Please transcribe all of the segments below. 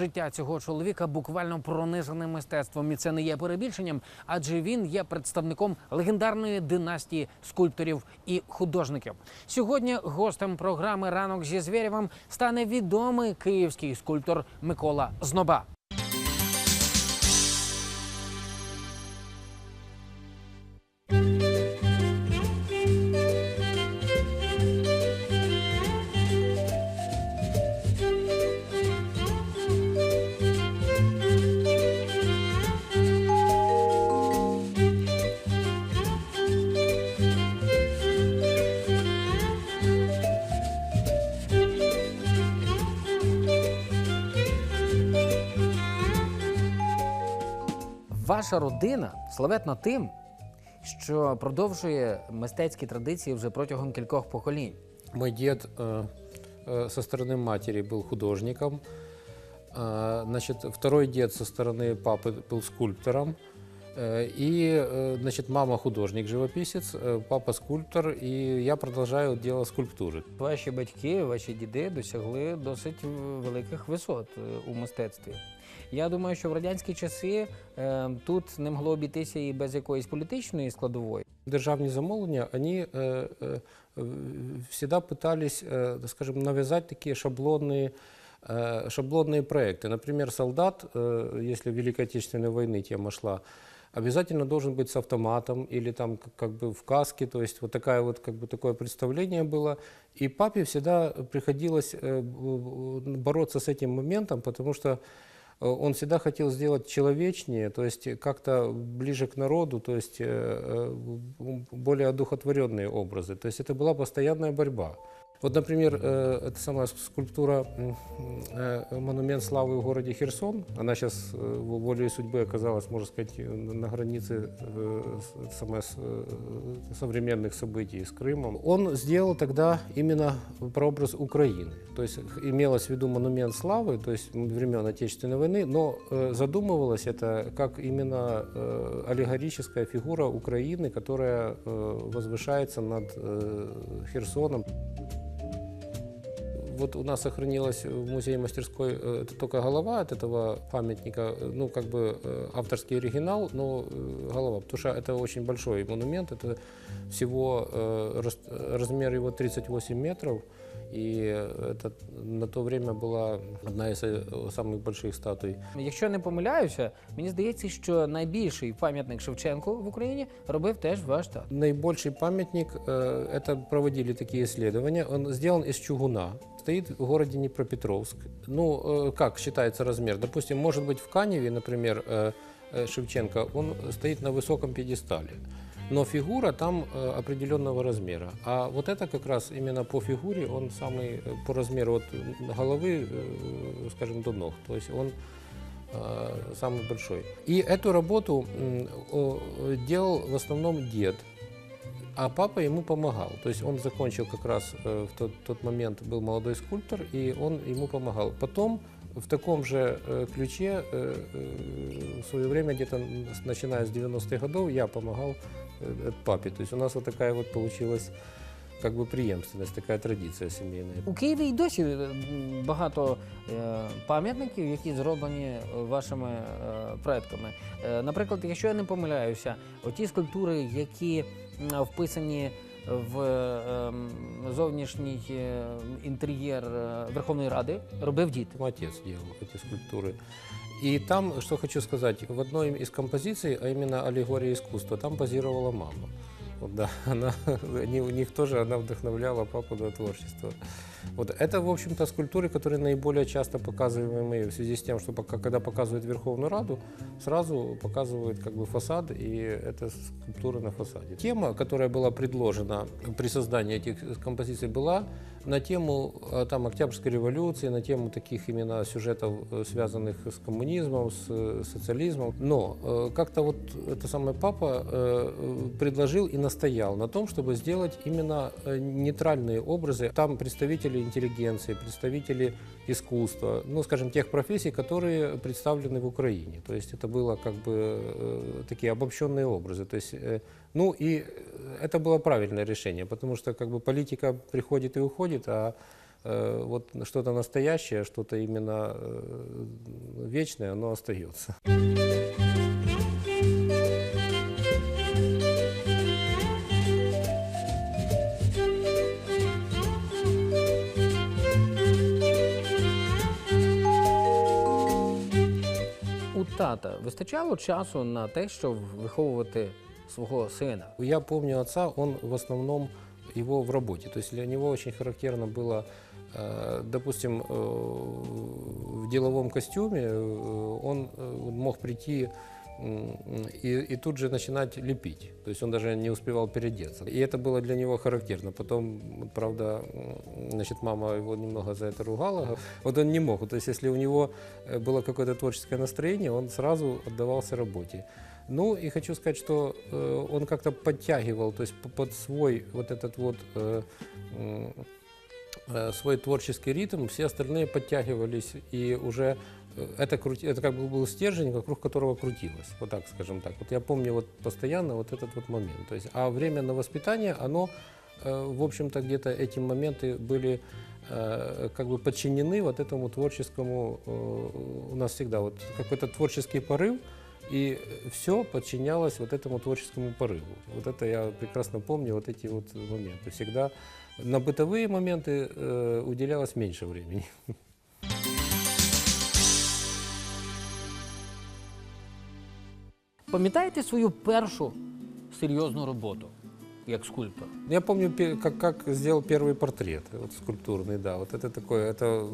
Життя цього чоловіка буквально пронизане мистецтвом, і це не є перебільшенням, адже він є представником легендарної династії скульпторів і художників. Сьогодні гостем програми Ранок зі Звєрєвим стане відомий київський скульптор Микола Зноба. Ваша родина славетна тим, що продовжує мистецькі традиції вже протягом кількох поколінь. Мой дед э, э, со стороны матери был художником. А, Значит, второй дед со стороны папы был скульптором. Э, И, э, значит, мама художник-живописец, э, папа скульптор, и я продолжаю дело скульптуры. Ваші батьки, ваші діди досягли досить великих висот е, у мистецтві. Я думаю, що в радянські часи е, тут не могло обійтися і без якоїсь політичної складової. Державні замовлення, они э, э, всегда пытались, э, скажем, навязать такие шаблонные, э, шаблонные проекты. Например, солдат, э, если Великой Отечественной войны тема шла, обязательно должен быть с автоматом или там как, как бы в каске, то есть вот такая вот как бы такое представление было. И папе всегда приходилось э, б- б- бороться с этим моментом, потому что Э, он всегда хотел сделать человечнее, то есть как-то ближе к народу, то есть э, э, более одухотворенные образы. То есть это была постоянная борьба. Вот, например, э, эта самая скульптура м, э, «Монумент славы в городе Херсон», она сейчас волей судьбы оказалась, можно сказать, на границе э, с- самое, с- э, современных событий с Крымом. Он сделал тогда именно прообраз Украины. То есть х- имелось в виду монумент славы, то есть м, времен Отечественной войны, но э, задумывалось это как именно э, аллегорическая фигура Украины, которая э, возвышается над э, Херсоном. Вот у нас сохранилась в музее мастерской э, это только голова от этого памятника, э, ну как бы э, авторский оригинал, но э, голова, потому что это очень большой монумент, это всего э, рас- размер его 38 метров, и это на то время была одна из э, самых больших статуй Якщо не помиляюся, мені здається, що найбільший пам'ятник Шевченку в Україні робив теж ваш тато. Наибольший памятник, э, это проводили такие исследования, он сделан из чугуна, стоит в городе Днепропетровск. Ну, э, как считается размер? Допустим, может быть, в Каневе, например, э, э, Шевченко, он стоит на высоком пьедестале. Но фигура там э, определенного размера. А вот это как раз именно по фигуре, он самый э, по размеру от головы, э, скажем, до ног. То есть он самый большой. И эту работу делал в основном дед, а папа ему помогал. То есть он закончил как раз в тот, тот момент, был молодой скульптор, и он ему помогал. Потом в таком же ключе в свое время, где-то начиная с 90-х годов, я помогал э, э, папе. То есть у нас вот такая вот получилась как бы преемственность, такая традиция семейная. У Києві й досі е, м, багато е, пам'ятників, які зроблені е, вашими е, предками. Е, Наприклад, якщо я не помиляюся, оті скульптури, які м, вписані в е, м, зовнішній е, інтер'єр е, Верховної Ради, робив дід. Мой отец делал эти скульптуры. И там, что хочу сказать, в одной из композиций, а именно «Аллегория искусства», там позировала мама. Вот, да, она, у них тоже она вдохновляла папу на творчество. Вот это, в общем-то, скульптуры, которые наиболее часто показываемые в связи с тем, что пока, когда показывают Верховную Раду, сразу показывают как бы фасад, и это скульптура на фасаде. Тема, которая была предложена при создании этих композиций, была на тему э, там, Октябрьской революции, на тему таких именно сюжетов, э, связанных с коммунизмом, с э, социализмом. Но как-то вот это самое папа предложил и настоял на том, чтобы сделать именно нейтральные образы. Там представители интеллигенции, представители искусства, ну, скажем, тех профессий, которые представлены в Украине. То есть это было как бы э, такие обобщенные образы. То есть, э, ну и это было правильное решение, потому что как бы политика приходит и уходит, а э, вот что-то настоящее, что-то именно э, вечное, оно остается. тата вистачало часу на те, щоб виховувати свого сина. Я помню отца, он в основном его в работе. То есть для него очень характерно было, э, допустим, э, в деловом костюме э, он э, мог прийти м, и, и тут же начинать лепить. То есть он даже не успевал переодеться. И это было для него характерно. Потом, вот, правда, м, значит, мама его немного за это ругала. Вот он не мог. То есть если у него э, было какое-то творческое настроение, он сразу отдавался работе. Ну и хочу сказать, что э, он как-то подтягивал, то есть по- под свой вот этот вот э, м, э, свой творческий ритм, все остальные подтягивались и уже э, это, крути- это как бы был стержень, вокруг которого крутилось, вот так скажем так. Вот я помню вот постоянно вот этот вот момент. То есть, а время на воспитание, оно, э, в общем-то, где-то эти моменты были э, как бы подчинены вот этому творческому, э, у нас всегда вот какой-то творческий порыв, и все подчинялось вот этому творческому порыву. Вот это я прекрасно помню, вот эти вот моменты. Всегда на бытовые моменты э, уделялось меньше времени. Пам'ятаєте свою першу серйозну роботу як скульптор? Я помню, пе- как, как сделал первый портрет, вот скульптурный, да, вот это такое, это, м,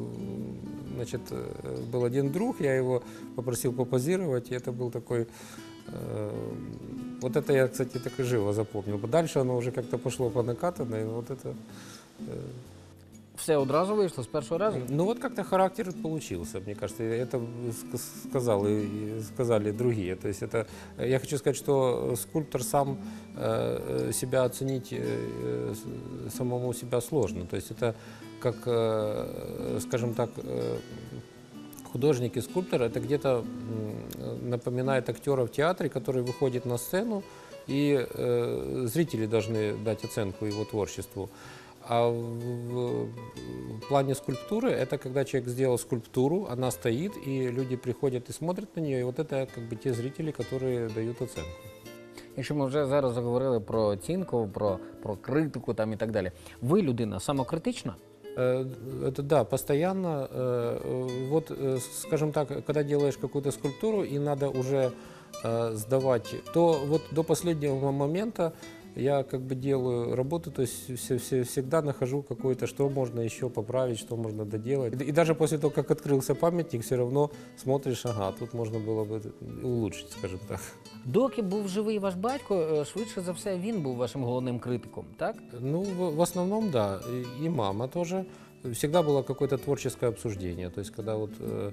значит, э, был один друг, я его попросил попозировать, и это был такой, э, вот это я, кстати, так и живо запомнил. Дальше оно уже как-то пошло по накатанной, вот это, э, Все одразу вийшло з першого разу? Ну вот как-то характер получился, мне кажется, и это ск- сказал и и сказали другие. То есть это, я хочу сказать, что скульптор сам э, себя оценить э, с- самому себя сложно. То есть это как, э, скажем так, э, художник и скульптор, это где-то м, напоминает актера в театре, который выходит на сцену, и э, зрители должны дать оценку его творчеству. А в, в- в плане скульптуры это когда человек сделал скульптуру, она стоит, и люди приходят и смотрят на нее, и вот это как бы те зрители, которые дают оценку. Якщо ми вже зараз заговорили про оцінку, про, про критику там і так далі. Ви людина самокритична? Э, Это да, постоянно. э, э, Вот, э, скажем так, когда делаешь какую-то скульптуру и надо уже э, сдавать, то вот до последнего момента я как бы делаю работу, то есть все, все- всегда нахожу какое-то, что можно еще поправить, что можно доделать. И даже после того, как открылся памятник, все равно смотришь, ага, тут можно было бы улучшить, скажем так. Доки був живий ваш батько, е, швидше за все, він був вашим головним критиком, так? Ну, в, в основном, да. И, и мама тоже. Всегда было какое-то творческое обсуждение. То есть, когда вот э, э,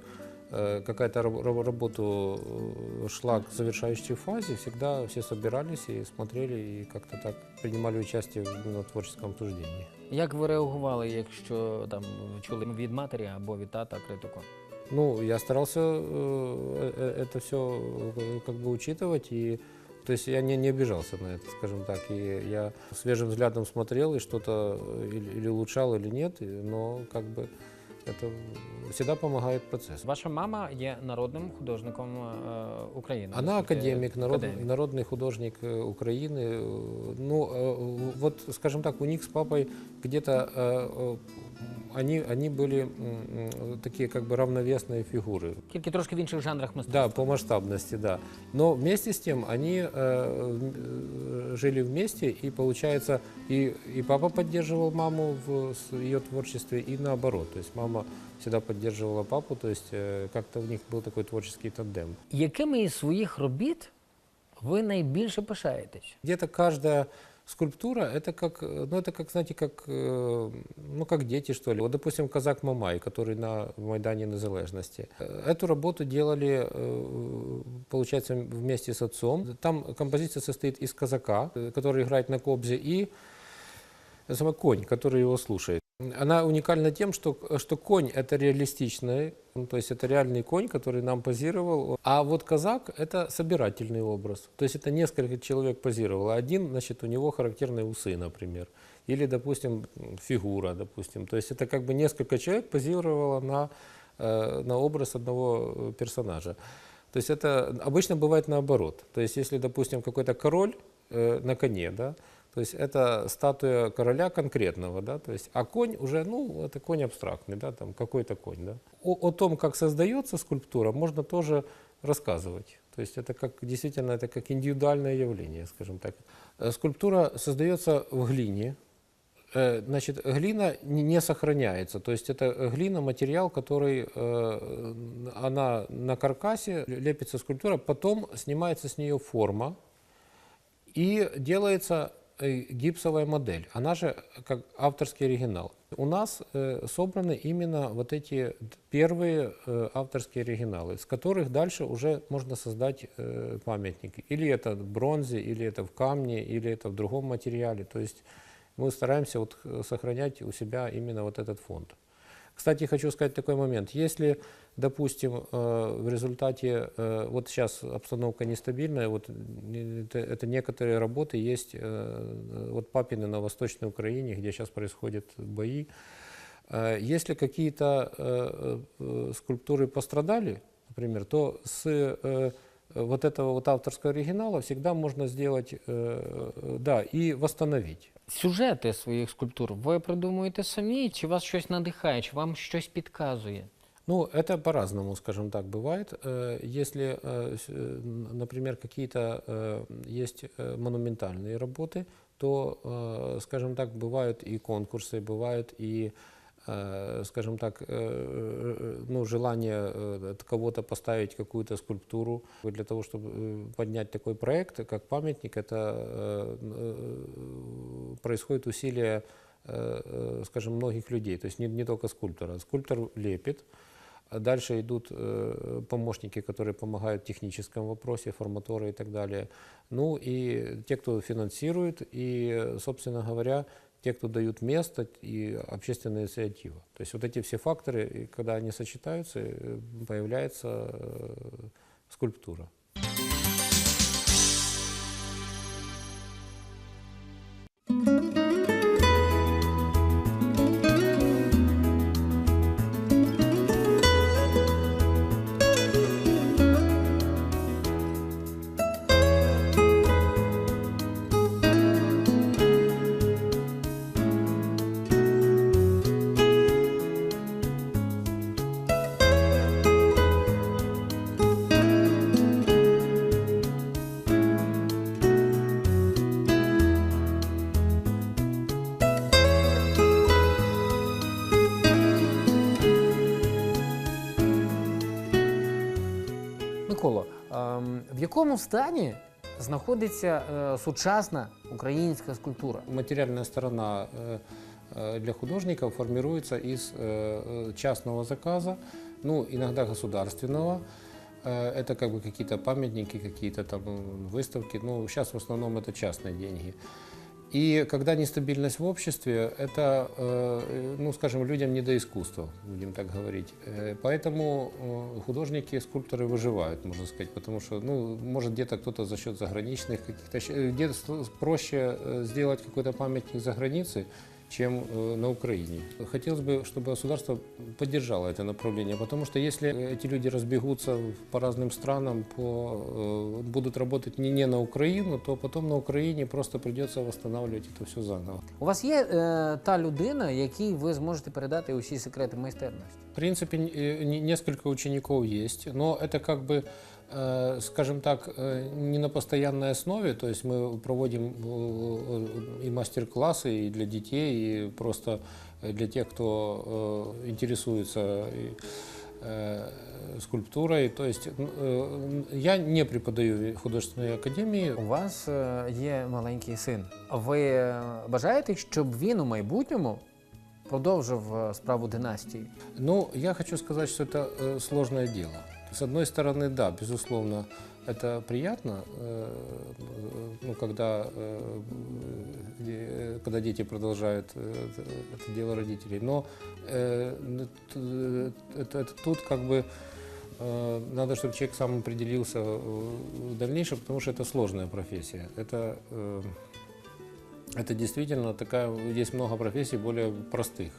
какая-то раб- раб- работа э, шла к завершающей фазе, всегда все собирались и смотрели, и как-то так принимали участие в именно творческом обсуждении. Як ви реагували, якщо там чули від матері або від тата критику? Ну, я старался э, э, это все как бы учитывать и то есть я не, не обижался на это, скажем так, и я свежим взглядом смотрел и что-то э, или, или улучшал, или нет, и- но как бы это всегда помогает процесс. Ваша мама є народним художником е, України. Она наскільки- академик, народ- академік. народный художник э, Украины. Э, Ну, э, вот, скажем так, у них с папой где-то э, э, они, они были м, м, такие как бы равновесные фигуры. Тільки трошки в інших жанрах мистецтва. Да, по масштабности, да. Но вместе с тем они э, м, э, жили вместе, и получается, и, и папа поддерживал маму в с- ее творчестве, и наоборот. То есть мама всегда поддерживала папу, то есть э, как-то у них был такой творческий тандем. Якими із своїх робіт ви найбільше пишаєтесь? Где-то каждая скульптура это как, э, ну это как, знаете, как, э, ну как дети что ли. Вот, допустим, казак Мамай, который на Майдане Незалежности. Э, Эту работу делали, э, получается, вместе с отцом. Там композиция состоит из казака, э, который играет на кобзе, и самый конь, который его слушает. Она уникальна тем, что, что конь – это реалистичный, ну, то есть это реальный конь, который нам позировал. А вот казак – это собирательный образ. То есть это несколько человек позировало. Один, значит, у него характерные усы, например. Или, допустим, фигура, допустим. То есть это как бы несколько человек позировало на, э, на образ одного э, персонажа. То есть это обычно бывает наоборот. То есть если, допустим, какой-то король э, на коне, да, то есть это статуя короля конкретного, да, то есть, а конь уже, ну, это конь абстрактный, да, там какой-то конь, да. О, о том, как создается скульптура, можно тоже рассказывать. То есть это как действительно это как индивидуальное явление, скажем так. Э, Скульптура создается в глине, Э, Значит, глина не сохраняется. То есть это глина, материал, который, э, она на каркасе, лепится скульптура, потом снимается с нее форма и делается гипсовая модель. Она же как авторский оригинал. У нас э, собраны именно вот эти первые э, авторские оригиналы, с которых дальше уже можно создать э, памятники. Или это в бронзе, или это в камне, или это в другом материале. То есть мы стараемся вот э, сохранять у себя именно вот этот фонд. Кстати, хочу сказать такой момент. Если, допустим, э, в результате, э, вот сейчас обстановка нестабильная, вот не- это, это некоторые работы есть, э, вот папины на Восточной Украине, где сейчас происходят бои. Э, Если какие-то э, э, скульптуры пострадали, например, то с э, вот этого вот авторского оригинала всегда можно сделать, э, да, и восстановить. Сюжети своїх скульптур ви придумуєте самі, чи вас щось надихає, чи вам щось підказує? Ну, это по-разному, скажем так, бывает. Э, Если, э, с- э, н- например, какие-то э, есть э, монументальные работы, то, э, скажем так, бывают и конкурсы, бывают и, э, скажем так, э, э, ну, желание э, от кого-то поставить какую-то скульптуру для того, чтобы э, поднять такой проект, как памятник, это э, э, происходит усилие э, э, скажем, многих людей, то есть не, не только скульптора. Скульптор лепит, а дальше идут э, помощники, которые помогают в техническом вопросе, форматоры и так далее. Ну и те, кто финансирует, и, собственно говоря, те, кто дают место и общественная инициатива. То есть вот эти все факторы, и когда они сочетаются, э, появляется э, скульптура. Миколо, ем, в якому стані знаходиться е, сучасна українська скульптура? Материальная сторона э, э, для художников формируется из э, э, частного заказа, ну, иногда государственного. Э, Это как бы какие-то памятники, какие-то там м, выставки. Ну, сейчас в основном это частные деньги. И когда нестабильность в обществе, это, э, ну, скажем, людям не до искусства, будем так говорить. Э, Поэтому э, художники, скульпторы выживают, можно сказать, потому что, ну, может, где-то кто-то за счет заграничных каких-то, щ- э, где-то с- проще э, сделать какой-то памятник за границей, чем э, на Украине. Хотелось бы, чтобы государство поддержало это направление, потому что если эти люди разбегутся в- по разным странам, по, э, будут работать не, не на Украину, то потом на Украине просто придется восстанавливать это все заново. У вас є е, та людина, якій ви зможете передати усі секрети майстерності? В принципе, н- э, не- несколько учеников есть, но это как бы, э, скажем так, э, не на постоянной основе. То есть мы проводим э, и мастер-классы и для детей, и просто э, для тех, кто э, интересуется и, э, скульптурой. То есть н- э, я не преподаю в художественной академии. У вас е, є маленький син. Ви е, бажаєте, щоб він у майбутньому продовжив е, справу династії? Ну, я хочу сказать, что это э, сложное дело. С одной стороны, да, безусловно, это приятно, э, ну, когда, э, э, когда дети продолжают э, это это дело родителей. Но э, ну, т- это, это тут как бы э, надо, чтобы человек сам определился э, в дальнейшем, потому что это сложная профессия. Это, э, это действительно такая, есть много профессий более простых.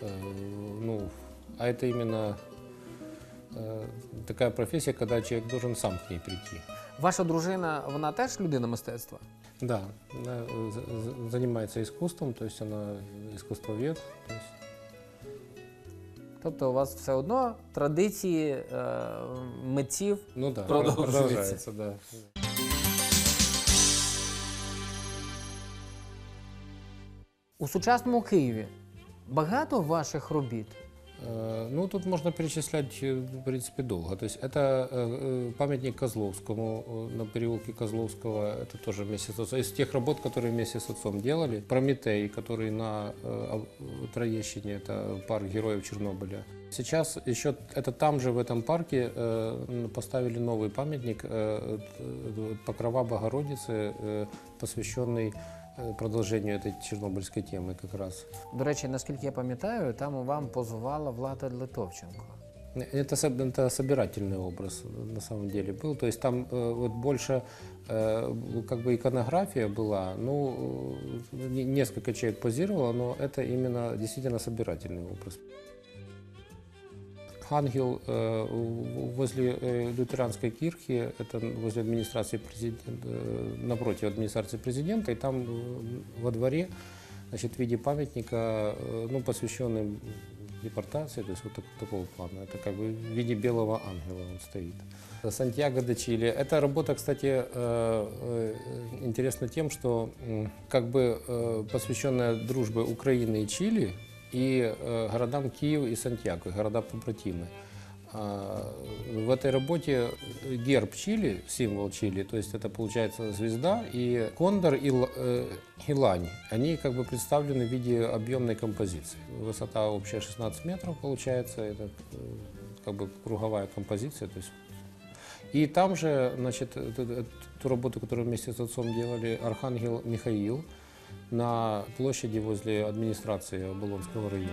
Э, Ну, а это именно э, такая профессия, когда человек должен сам к ней прийти. Ваша дружина, вона теж людина мистецтва? Да, она за- занимается искусством, то есть она искусствовед. То есть, Тобто у вас все одно традиції е, митців. ну да, продолжается, да. У сучасному Києві багато ваших робіт. Э, Ну, тут можно перечислять, э, в принципе, долго. То есть это э, э, памятник Козловскому э, на переулке Козловского. Это тоже вместе с отцом. Из тех работ, которые вместе с отцом делали. Прометей, который на э, Ав- Троещине, это парк героев Чернобыля. Сейчас еще это там же, в этом парке, э, поставили новый памятник э, э, Покрова Богородицы, э, посвященный э, продолжению этой чернобыльской темы как раз. До речі, наскільки я пам'ятаю, там вам позувала Влада Литовченко. Это, соб- это собирательный образ на самом деле был. То есть там э, вот больше э, как бы иконография была. Ну, э, не- несколько человек позировало, но это именно действительно собирательный образ. Ангел э, возле э, лютеранской кирхи, это возле администрации президента, э, напротив администрации президента, и там во дворе, значит, в виде памятника, ну, посвященный депортации, то есть вот так- такого плана. Это как бы в виде белого ангела он стоит. Сантьяго де Чили. Эта работа, кстати, интересна тем, что как бы посвященная дружбе Украины и Чили и э, городам Киев и Сантьяго, города побратимы. А, В этой работе герб Чили, символ Чили, то есть это получается звезда, и кондор и, л- э, и лань, они как бы представлены в виде объемной композиции. Высота общая 16 метров получается, это э, как бы круговая композиция, то есть и там же, значит, эту, эту- ту работу, которую вместе с отцом делали, Архангел Михаил на площади возле администрации Оболонского района.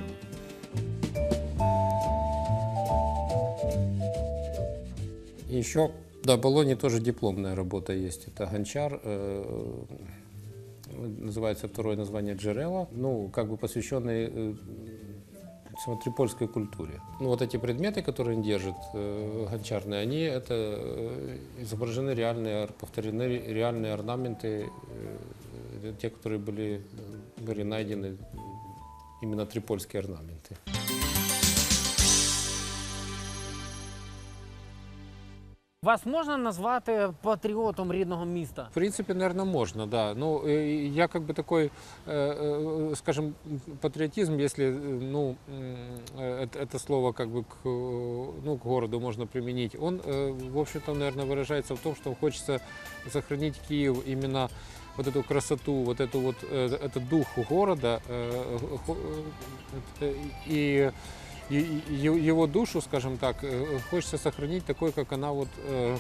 И еще, да, в Болоне тоже дипломная работа есть. Это гончар, э, называется второе название Джерела, ну, как бы посвященный э, всему трипольской культуре. Ну, вот эти предметы, которые он держит, э, гончарные, они это э, изображены реальные, повторены ре- реальные орнаменты, э, те, которые были, э, говорю, найдены, именно трипольские орнаменты. Вас можна назвати патріотом рідного міста? В принципе, наверное, можно, да. Ну, э, я как бы такой, э, э, скажем, патриотизм, если, э, ну, м, э, это, это слово как бы к, э, ну, к городу можно применить, он, э, в общем-то, наверное, выражается в том, что хочется сохранить Киев именно вот эту красоту, вот эту вот, э, этот дух города э, хо- э, и и- и- е- его душу, скажем так, э, хочется сохранить такой, как она вот э,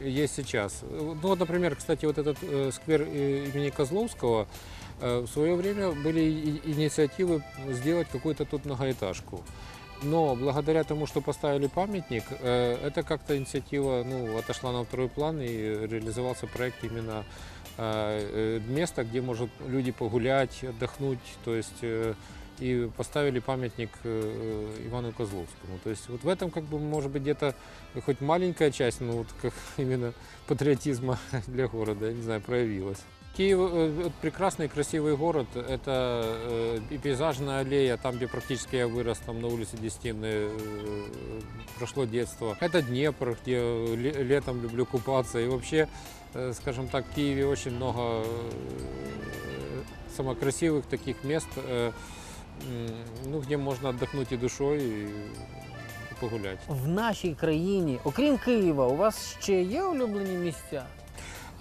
есть сейчас. Ну вот, например, кстати, вот этот э, сквер э, имени Козловского, э, в свое время были и- инициативы сделать какую-то тут многоэтажку. Но благодаря тому, что поставили памятник, э, это как-то инициатива ну, отошла на второй план и реализовался проект именно э, э, места, где может люди погулять, отдохнуть, то есть э, и поставили памятник э, Ивану Козловскому. То есть вот в этом как бы может быть где-то хоть маленькая часть, но вот как именно патриотизма для города, я не знаю, проявилась. Киев э, вот прекрасный, красивый город. Это э, и пейзажная аллея, там, где практически я вырос, там на улице Дестины, э, прошло детство. Это Днепр, где ле- летом люблю купаться. И вообще, э, скажем так, в Киеве очень много э, самых красивых таких мест, э, м, ну, где можно отдохнуть и душой, и, и погулять. В нашій країні, окрім Києва, у вас ще є улюблені місця?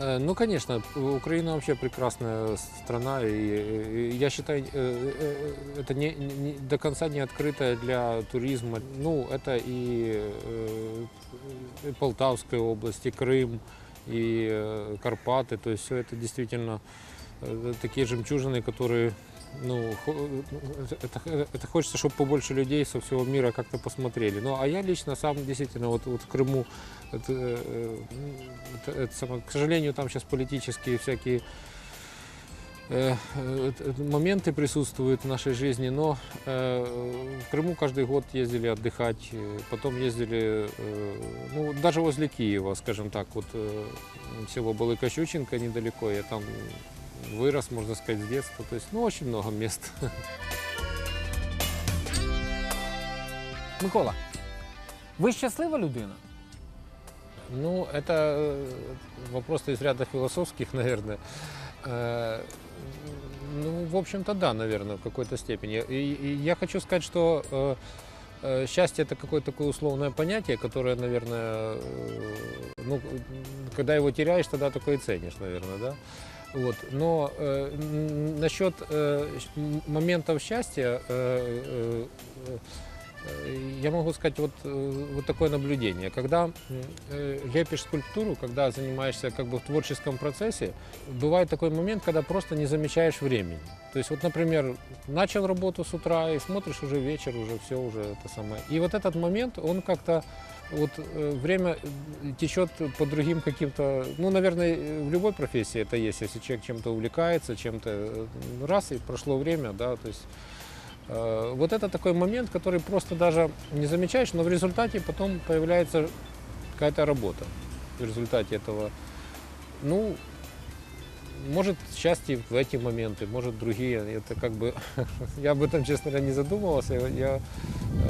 Э, Ну, конечно, Украина вообще прекрасная страна, и, э, я считаю, э, э, это не, не- до конца не открытая для туризма. Ну, это и э, и Полтавская область, и Крым, и э, Карпаты. То есть все это действительно э, такие жемчужины, которые ну, хо- это, это хочется, чтобы побольше людей со всего мира как-то посмотрели. Ну, а я лично сам действительно вот, вот в Крыму, это, э, это- это самое, к сожалению, там сейчас политические всякие э, э, э, моменты присутствуют в нашей жизни, но э, в Крыму каждый год ездили отдыхать, э, потом ездили, э, ну, даже возле Киева, скажем так, вот э, село Балыка-Щученко недалеко, я там вырос, можно сказать, с детства, то есть, ну, очень много мест. Микола, ви щаслива людина? Ну, это э, вопрос из ряда философских, наверное. Э, Ну, в общем-то, да, наверное, в какой-то степени. И, и я хочу сказать, что э, э, счастье это какое-то такое условное понятие, которое, наверное, э, ну, когда его теряешь, тогда такое и ценишь, наверное, да. Вот. Но э, м, насчет э, щ- м- моментов счастья э, э, э, я могу сказать вот, э, вот такое наблюдение. Когда м, э, лепишь скульптуру, когда занимаешься как бы в творческом процессе, бывает такой момент, когда просто не замечаешь времени. То есть вот, например, начал работу с утра и смотришь уже вечер, уже все уже это самое. И вот этот момент, он как-то вот э, время э, течет по другим каким-то, ну, наверное, э, в любой профессии это есть, если человек чем-то увлекается, чем-то э, раз и прошло время, да, то есть Э, Вот это такой момент, который просто даже не замечаешь, но в результате потом появляется какая-то работа. В результате этого, ну, может счастье в эти моменты, может другие. Это как бы, я об этом, честно говоря, не задумывался. Я,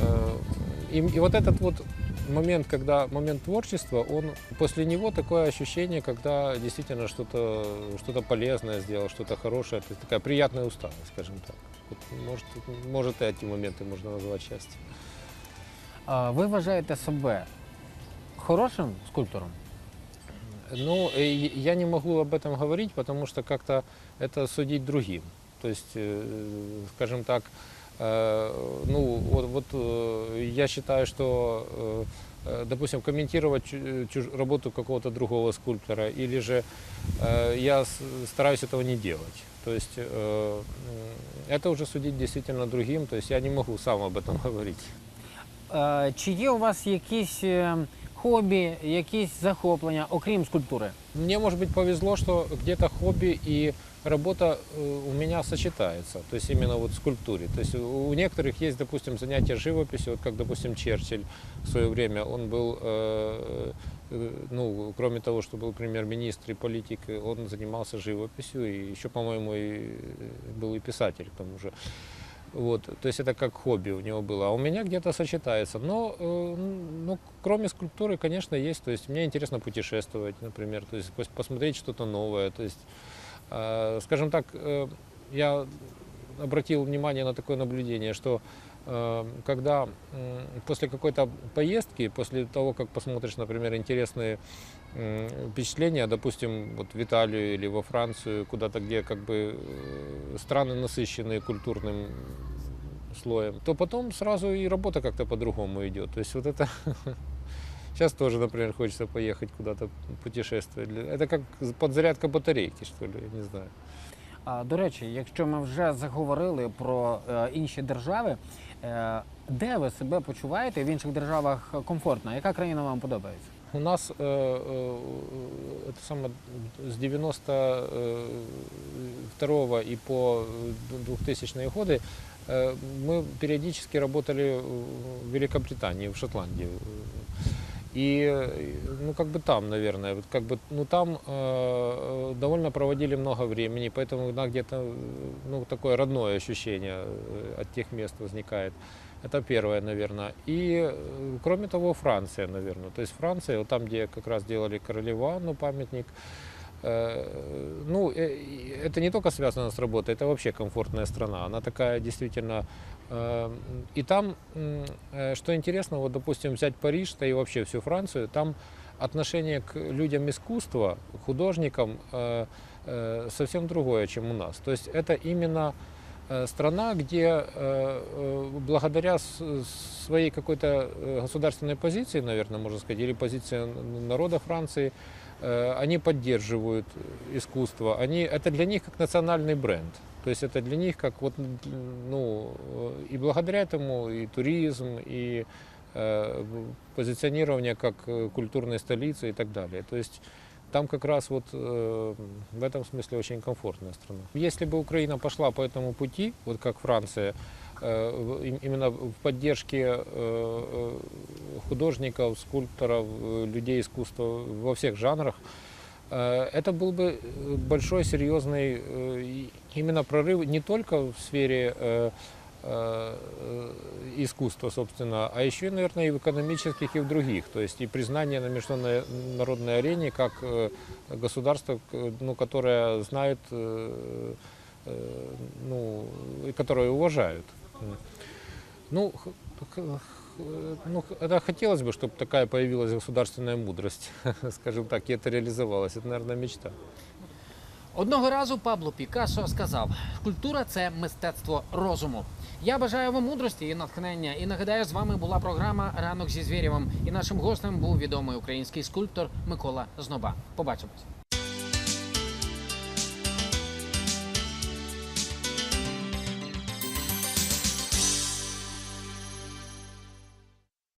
э, и, и вот этот вот момент, когда момент творчества, он после него такое ощущение, когда действительно что-то что полезное сделал, что-то хорошее, то есть такая приятная усталость, скажем так. Вот, может, может и эти моменты можно назвать счастьем. А, Ви вважаєте себе хорошим скульптором? Ну, э, и я не могу об этом говорить, потому что как-то это судить другим. То есть, э, скажем так, э, ну, вот, вот, э, я считаю, что, э, э, допустим, комментировать чу- чуж- работу какого-то другого скульптора, или же э, я с- стараюсь этого не делать. То есть, э, м, это уже судить действительно другим, то есть я не могу сам об этом говорить. Е, Чи є у вас якісь е, хобі, якісь захоплення, окрім скульптури? Мне, может быть, повезло, что где-то хобби и работа э, у меня сочетается, то есть именно вот в скульптуре. То есть у у некоторых есть, допустим, занятия живописью, вот как, допустим, Черчилль в свое время, он был, э, э, ну, кроме того, что был премьер-министр и политик, э, он занимался живописью и еще, по-моему, и э, был и писатель к тому же. Вот, то есть это как хобби у него было. А у меня где-то сочетается. Но, э, ну, кроме скульптуры, конечно, есть. То есть мне интересно путешествовать, например, то есть пос- посмотреть что-то новое. То есть, э, скажем так, э, я обратил внимание на такое наблюдение, что э, когда м, после какой-то поездки, после того, как посмотришь, например, интересные м, впечатления, допустим, вот в Италию или во Францию, куда-то, где как бы э, страны насыщенные культурным слоем, то потом сразу и работа как-то по-другому идет. То есть вот это сейчас тоже, например, хочется поехать куда-то путешествовать. Это как подзарядка батарейки, что ли, я не знаю. А, До речі, якщо ми вже заговорили про е, інші держави, е, де ви себе почуваєте в інших державах комфортно? Яка країна вам подобається? У нас э, э, это самое, с 92 и по 2000 годы э, мы периодически работали в Великобритании, в Шотландии. И, э, ну, как бы там, наверное, вот как бы, ну, там э, довольно проводили много времени, поэтому да, где-то, э, ну, такое родное ощущение э, от тех мест возникает. Это первое, наверное. И, э, кроме того, Франция, наверное. То есть Франция, вот там, где как раз делали королеву Анну памятник, э, ну, э, это не только связано с работой, это вообще комфортная страна. Она такая действительно... э, И там, э, что интересно, вот, допустим, взять Париж, да и вообще всю Францию, там отношение к людям искусства, художникам, э, э, совсем другое, чем у нас. То есть это именно э, страна, где э, э, благодаря своей какой-то э, государственной позиции, наверное, можно сказать, или позиции народа Франции, э, они поддерживают искусство. Они, это для них как национальный бренд. То есть это для них как вот, м, ну, э, и благодаря этому и туризм, и э, в- позиционирование как э, культурной столицы и так далее. То есть там как раз вот э, в этом смысле очень комфортная страна. Если бы Украина пошла по этому пути, вот как Франция, э, в- им- именно в поддержке э, э, художников, скульпторов, э, людей искусства во всех жанрах, э, это был бы э, большой, серьезный э, именно прорыв не только в сфере э, э, искусства, собственно, а еще, наверное, и в экономических, и в других. То есть и признание на международной арене как э, государство, ну, которое знает, э, э, ну, и которое уважают. М. Ну, х- х- х- ну, х- это хотелось бы, чтобы такая появилась государственная мудрость, скажем так, и это реализовалось. Это, наверное, мечта. Одного разу Пабло Пікассо сказав: культура це мистецтво розуму. Я бажаю вам мудрості і натхнення. І нагадаю, з вами була програма Ранок зі звірєвом. І нашим гостем був відомий український скульптор Микола Зноба. Побачимось.